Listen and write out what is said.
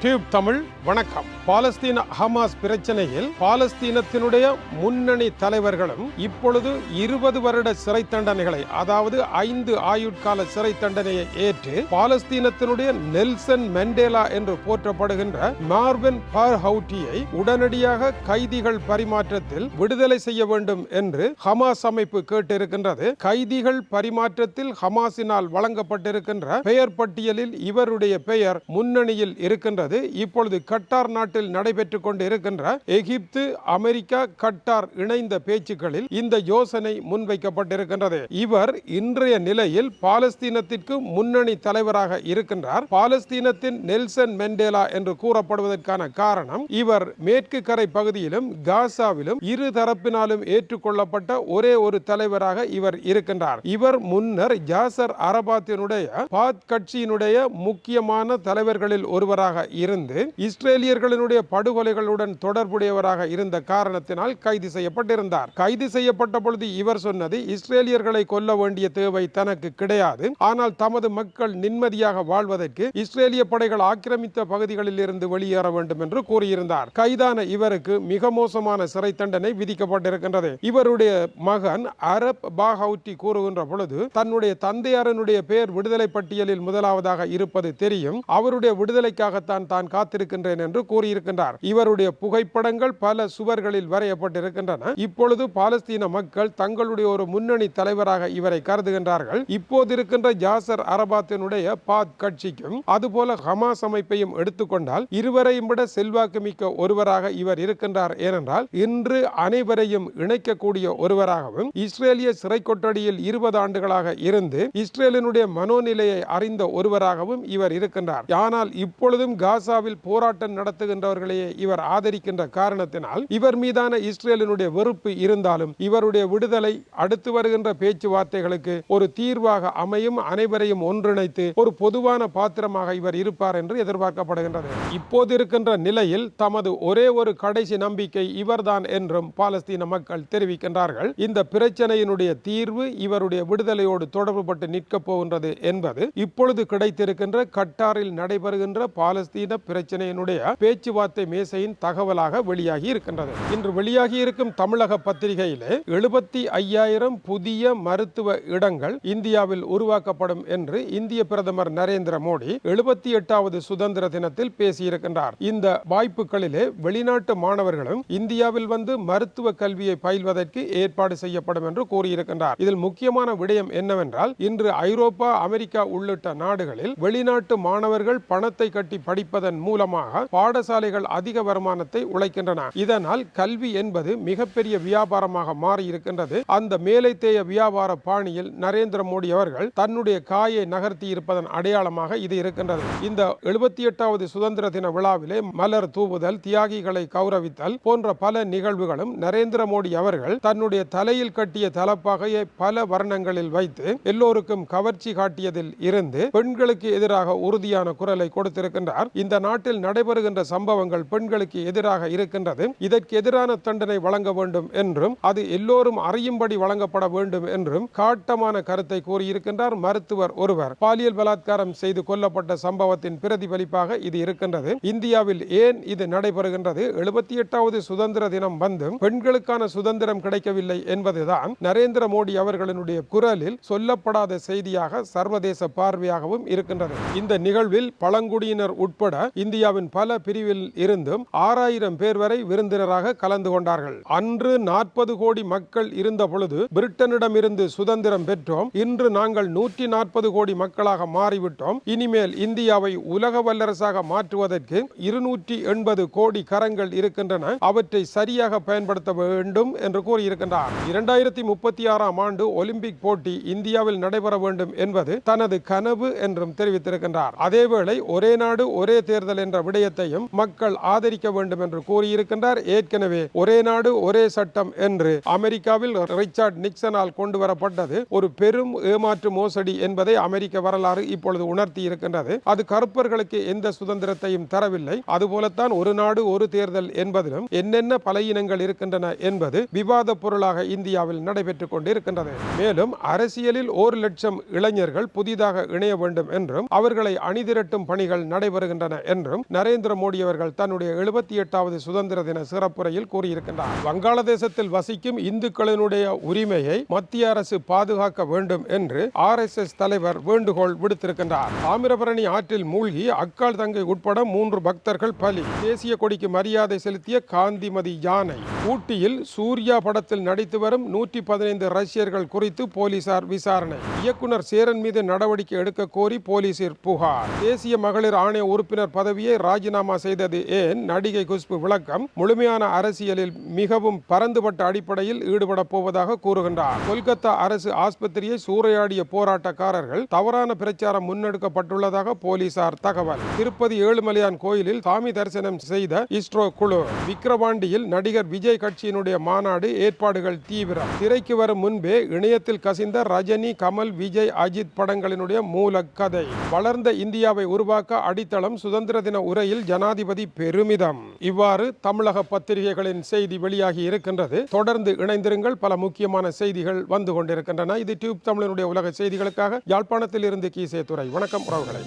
Tube Tamil வணக்கம். பாலஸ்தீன Hamas பிரச்சனையில் பாலஸ்தீனத்தினுடைய முன்னணி தலைவர்களும் இப்பொழுது இருபது வருட சிறை தண்டனைகளை அதாவது ஐந்து ஆயுட்கால சிறை தண்டனையை ஏற்று பாலஸ்தீனத்தினுடைய நெல்சன் மெண்டேலா என்று போற்றப்படுகின்ற மார்வன் பார்ஹவுட்டியை உடனடியாக கைதிகள் பரிமாற்றத்தில் விடுதலை செய்ய வேண்டும் என்று ஹமாஸ் அமைப்பு கேட்டிருக்கின்றது. கைதிகள் பரிமாற்றத்தில் ஹமாஸினால் வழங்கப்பட்டிருக்கின்ற பெயர் பட்டியலில் இவருடைய பெயர் முன்னணியில் இருக்கின்றது. என்பது இப்பொழுது கட்டார் நாட்டில் நடைபெற்றுக் கொண்டு இருக்கின்ற எகிப்து அமெரிக்கா கட்டார் இணைந்த பேச்சுக்களில் இந்த யோசனை முன்வைக்கப்பட்டிருக்கின்றது. இவர் இன்றைய நிலையில் பாலஸ்தீனத்திற்கு முன்னணி தலைவராக இருக்கின்றார். பாலஸ்தீனத்தின் நெல்சன் மெண்டேலா என்று கூறப்படுவதற்கான காரணம் இவர் மேற்கு கரை பகுதியிலும் காசாவிலும் இரு தரப்பினாலும் ஏற்றுக்கொள்ளப்பட்ட ஒரே ஒரு தலைவராக இவர் இருக்கின்றார். இவர் முன்னர் ஜாசர் அரபாத்தினுடைய பாத் கட்சியினுடைய முக்கியமான தலைவர்களில் ஒருவராக இருந்து இஸ்ரேலியர்களினுடைய படுகொலைகளுடன் தொடர்புடையவராக இருந்த காரணத்தினால் கைது செய்யப்பட்டிருந்தார். கைது செய்யப்பட்ட பொழுது இவர் சொன்னது இஸ்ரேலியர்களை கொல்ல வேண்டிய தேவை தனக்கு கிடையாது. ஆனால் தமது மக்கள் நிம்மதியாக வாழ்வதற்கு இஸ்ரேலிய படைகள் ஆக்கிரமித்த பகுதிகளில் இருந்து வெளியேற வேண்டும் என்று கூறியிருந்தார். கைதான இவருக்கு மிக மோசமான சிறை தண்டனை விதிக்கப்பட்டிருக்கின்றது. இவருடைய மகன் அரப் பாஹவுட்டி கூறுகின்ற பொழுது தன்னுடைய தந்தையாரனுடைய பெயர் விடுதலை பட்டியலில் முதலாவதாக இருப்பது தெரியும். அவருடைய விடுதலைக்காகத்தான் தான் காத்திருக்கின்றேன் என்று கூறியிருக்கின்றார். இவருடைய புகைப்படங்கள் பல சுவர்களில் வரையப்பட்டிருக்கின்றன. இப்பொழுது பாலஸ்தீன மக்கள் தங்களுடைய ஒரு முன்னணி தலைவராக இவரை கருதுகின்றார்கள். இப்போது இருக்கின்ற ஜாசர் அரபாத்தினுடைய பாத் கட்சிக்கும் அதுபோல ஹமாஸ் அமைப்பையும் எடுத்துக்கொண்டால் இருவரையும் விட செல்வாக்கு மிக்க ஒருவராக இவர் இருக்கின்றார். ஏனென்றால் இன்று அனைவரையும் இணைக்கக்கூடிய ஒருவராகவும் இஸ்ரேலிய சிறை கொட்டடியில் இருபது ஆண்டுகளாக இருந்து இஸ்ரேலினுடைய மனோநிலையை அறிந்த ஒருவராகவும் இவர் இருக்கின்றார். ஆனால் இப்பொழுதும் காசாவில் போராட்டம் நடத்துகின்றவர்களையே இவர் ஆதரிக்கின்ற காரணத்தினால் இவர் மீதான இஸ்ரேலினுடைய வெறுப்பு இருந்தாலும் இவருடைய விடுதலை அடுத்து வருகின்ற பேச்சுவார்த்தைகளுக்கு ஒரு தீர்வாக அமையும் அனைவரையும் ஒன்றிணைத்து ஒரு பொதுவான பாத்திரமாக இவர் இருப்பார் என்று எதிர்பார்க்கப்படுகின்றது. இப்போது இருக்கின்ற நிலையில் தமது ஒரே ஒரு கடைசி நம்பிக்கை இவர்தான் என்றும் பாலஸ்தீன மக்கள் தெரிவிக்கின்றார்கள். இந்த பிரச்சனையினுடைய தீர்வு இவருடைய விடுதலையோடு தொடர்புபட்டு நிற்கப் போகின்றது என்பது இப்பொழுது கிடைத்திருக்கின்ற கட்டாரில் நடைபெறுகின்ற பாலஸ்தீன பிரச்சனையினுடைய பேச்சுவார்த்தை மேசையின் தகவலாக வெளியாகி இருக்கின்றது. இன்று வெளியாகி இருக்கும் தமிழக பத்திரிகையிலே எழுபத்தி ஐயாயிரம் புதிய மருத்துவ இடங்கள் இந்தியாவில் உருவாக்கப்படும் என்று இந்திய பிரதமர் நரேந்திர மோடி எழுபத்தி எட்டாவது சுதந்திர தினத்தில் பேசியிருக்கின்றார். இந்த வாய்ப்புகளிலே வெளிநாட்டு மாணவர்களும் இந்தியாவில் வந்து மருத்துவ கல்வியை பயில்வதற்கு ஏற்பாடு செய்யப்படும் என்று கூறியிருக்கின்றார். இதில் முக்கியமான விடயம் என்னவென்றால் இன்று ஐரோப்பா அமெரிக்கா உள்ளிட்ட நாடுகளில் வெளிநாட்டு மாணவர்கள் பணத்தை கட்டி படிப்பதன் மூலமாக பாடசாலைகள் அதிக வருமானத்தை உழைக்கின்றன. இதனால் கல்வி என்பது மிகப்பெரிய வியாபாரமாக மாறியிருக்கின்றது. அந்த மேலைத்தேய வியாபார பாணியில் நரேந்திர மோடி அவர்கள் தன்னுடைய காயை நகர்த்தி இருப்பதன் அடையாளமாக இது இருக்கின்றது. இந்த எழுபத்தி எட்டாவது சுதந்திர தின விழாவிலே மலர் தூவுதல் தியாகிகளை கௌரவித்தல் போன்ற பல நிகழ்வுகளும் நரேந்திர மோடி அவர்கள் தன்னுடைய தலையில் கட்டிய தலப்பகையை பல வர்ணங்களில் வைத்து எல்லோருக்கும் கவர்ச்சி காட்டியதில் இருந்து பெண்களுக்கு எதிராக உறுதியான குரலை கொடுத்திருக்கின்றார். இந்த நாட்டில் நடைபெறுகின்ற சம்பவங்கள் பெண்களுக்கு எதிராக இருக்கின்றது. இதற்கு எதிரான தண்டனை வழங்க வேண்டும் என்றும் அது எல்லோரும் அறியும்படி வழங்கப்பட வேண்டும் என்றும் காட்டமான கருத்தை கூறியிருக்கின்றார் மருத்துவர் ஒருவர். பாலியல் பலாத்காரம் செய்து கொல்லப்பட்ட சம்பவத்தின் பிரதிபலிப்பாக இது இருக்கின்றது. இந்தியாவில் ஏன் இது நடைபெறுகின்றது? எழுபத்தி எட்டாவது சுதந்திர தினம் வந்தும் பெண்களுக்கான சுதந்திரம் கிடைக்கவில்லை என்பதுதான் நரேந்திர மோடி அவர்களினுடைய குரலில் சொல்லப்படாத செய்தியாக சர்வதேச பார்வையாகவும் இருக்கின்றது. இந்த நிகழ்வில் பழங்குடியினர் உட்பட இந்தியாவின் பல பிரிவில் இருந்தும் ஆறாயிரம் பேர் வரை விருந்தினராக கலந்து கொண்டார்கள். அன்று நாற்பது கோடி மக்கள் இருந்த பொழுது பிரிட்டனிடமிருந்து சுதந்திரம் பெற்றோம். இன்று நாங்கள் நூற்றி நாற்பது கோடி மக்களாக மாறிவிட்டோம். இனிமேல் இந்தியாவை உலக வல்லரசாக மாற்றுவதற்கு இருநூற்றி எண்பது கோடி கரங்கள் இருக்கின்றன. அவற்றை சரியாக பயன்படுத்த வேண்டும் என்று கூறியிருக்கின்றார். இரண்டாயிரத்தி முப்பத்தி ஆறாம் ஆண்டு ஒலிம்பிக் போட்டி இந்தியாவில் நடைபெற வேண்டும் என்பது தனது கனவு என்றும் தெரிவித்திருக்கின்றார். அதேவேளை ஒரே நாடு ஒரே தேர்தல் என்ற விடயத்தையும் மக்கள் ஆதரிக்க வேண்டும் என்று கூறியிருக்கின்றார். ஏற்கனவே ஒரே நாடு ஒரே சட்டம் என்று அமெரிக்காவில் ரிச்சார்ட் நிக்சனால் கொண்டு வரப்பட்டது ஒரு பெரும் ஏமாற்று மோசடி என்பதை அமெரிக்க வரலாறு இப்பொழுது உணர்த்தி இருக்கின்றது. அது கருப்பர்களுக்கு எந்த சுதந்திரத்தையும் தரவில்லை. அதுபோலத்தான் ஒரு நாடு ஒரு தேர்தல் என்பதிலும் என்னென்ன பல இனங்கள் இருக்கின்றன என்பது விவாத பொருளாக இந்தியாவில் நடைபெற்றுக் கொண்டிருக்கின்றது. மேலும் அரசியலில் ஒரு லட்சம் இளைஞர்கள் புதிதாக இணைய வேண்டும் என்றும் அவர்களை அணிதிரட்டும் பணிகள் நடைபெறுகின்றன இருக்கின்றன என்றும் நரேந்திர மோடி அவர்கள் தன்னுடைய எழுபத்தி எட்டாவது சுதந்திர தின சிறப்புரையில் கூறியிருக்கின்றார். வங்காளதேசத்தில் வசிக்கும் இந்துக்களினுடைய உரிமையை மத்திய அரசு பாதுகாக்க வேண்டும் என்று ஆர் எஸ் எஸ் தலைவர் வேண்டுகோள் விடுத்திருக்கின்றார். தாமிரபரணி ஆற்றில் மூழ்கி அக்கால் தங்கை உட்பட மூன்று பக்தர்கள் பலி. தேசிய கொடிக்கு மரியாதை செலுத்திய காந்திமதி யானை. ஊட்டியில் சூர்யா படத்தில் நடித்து வரும் நூற்றி பதினைந்து ரஷ்யர்கள் குறித்து போலீசார் விசாரணை. இயக்குனர் சேரன் மீது நடவடிக்கை எடுக்க கோரி போலீசில் புகார். தேசிய மகளிர் ஆணைய உறுப்பினர் உறுப்பினர் பதவியை ராஜினாமா செய்தது ஏன்? நடிகை குஷ்பு விளக்கம் முழுமையான அரசியலில் மிகவும் பரந்துபட்ட அடிப்படையில் ஈடுபட போவதாக கூறுகின்றார். கொல்கத்தா அரசு ஆஸ்பத்திரியை சூறையாடிய போராட்டக்காரர்கள் தவறான பிரச்சாரம் முன்னெடுக்கப்பட்டுள்ளதாக போலீசார் தகவல். திருப்பதி ஏழுமலையான் கோயிலில் சாமி தரிசனம் செய்த இஸ்ரோ குழு. விக்கிரவாண்டியில் நடிகர் விஜய் கட்சியினுடைய மாநாடு ஏற்பாடுகள் தீவிரம். திரைக்கு வரும் முன்பே இணையத்தில் கசிந்த ரஜினி கமல் விஜய் அஜித் படங்களினுடைய மூல கதை. வளர்ந்த இந்தியாவை உருவாக்க அடித்தளம் சுதந்திர தின உரையில் ஜனாதிபதி பெருமிதம். இவ்வாறு தமிழக பத்திரிகைகளின் செய்தி வெளியாகி இருக்கின்றது. தொடர்ந்து இணைந்திருங்கள். பல முக்கியமான செய்திகள் வந்து கொண்டிருக்கின்றன. இது டியூப் தமிழனுடைய உலக செய்திகளுக்காக யாழ்ப்பாணத்தில் இருந்து கீசே துறை வணக்கம் உறவுகளை.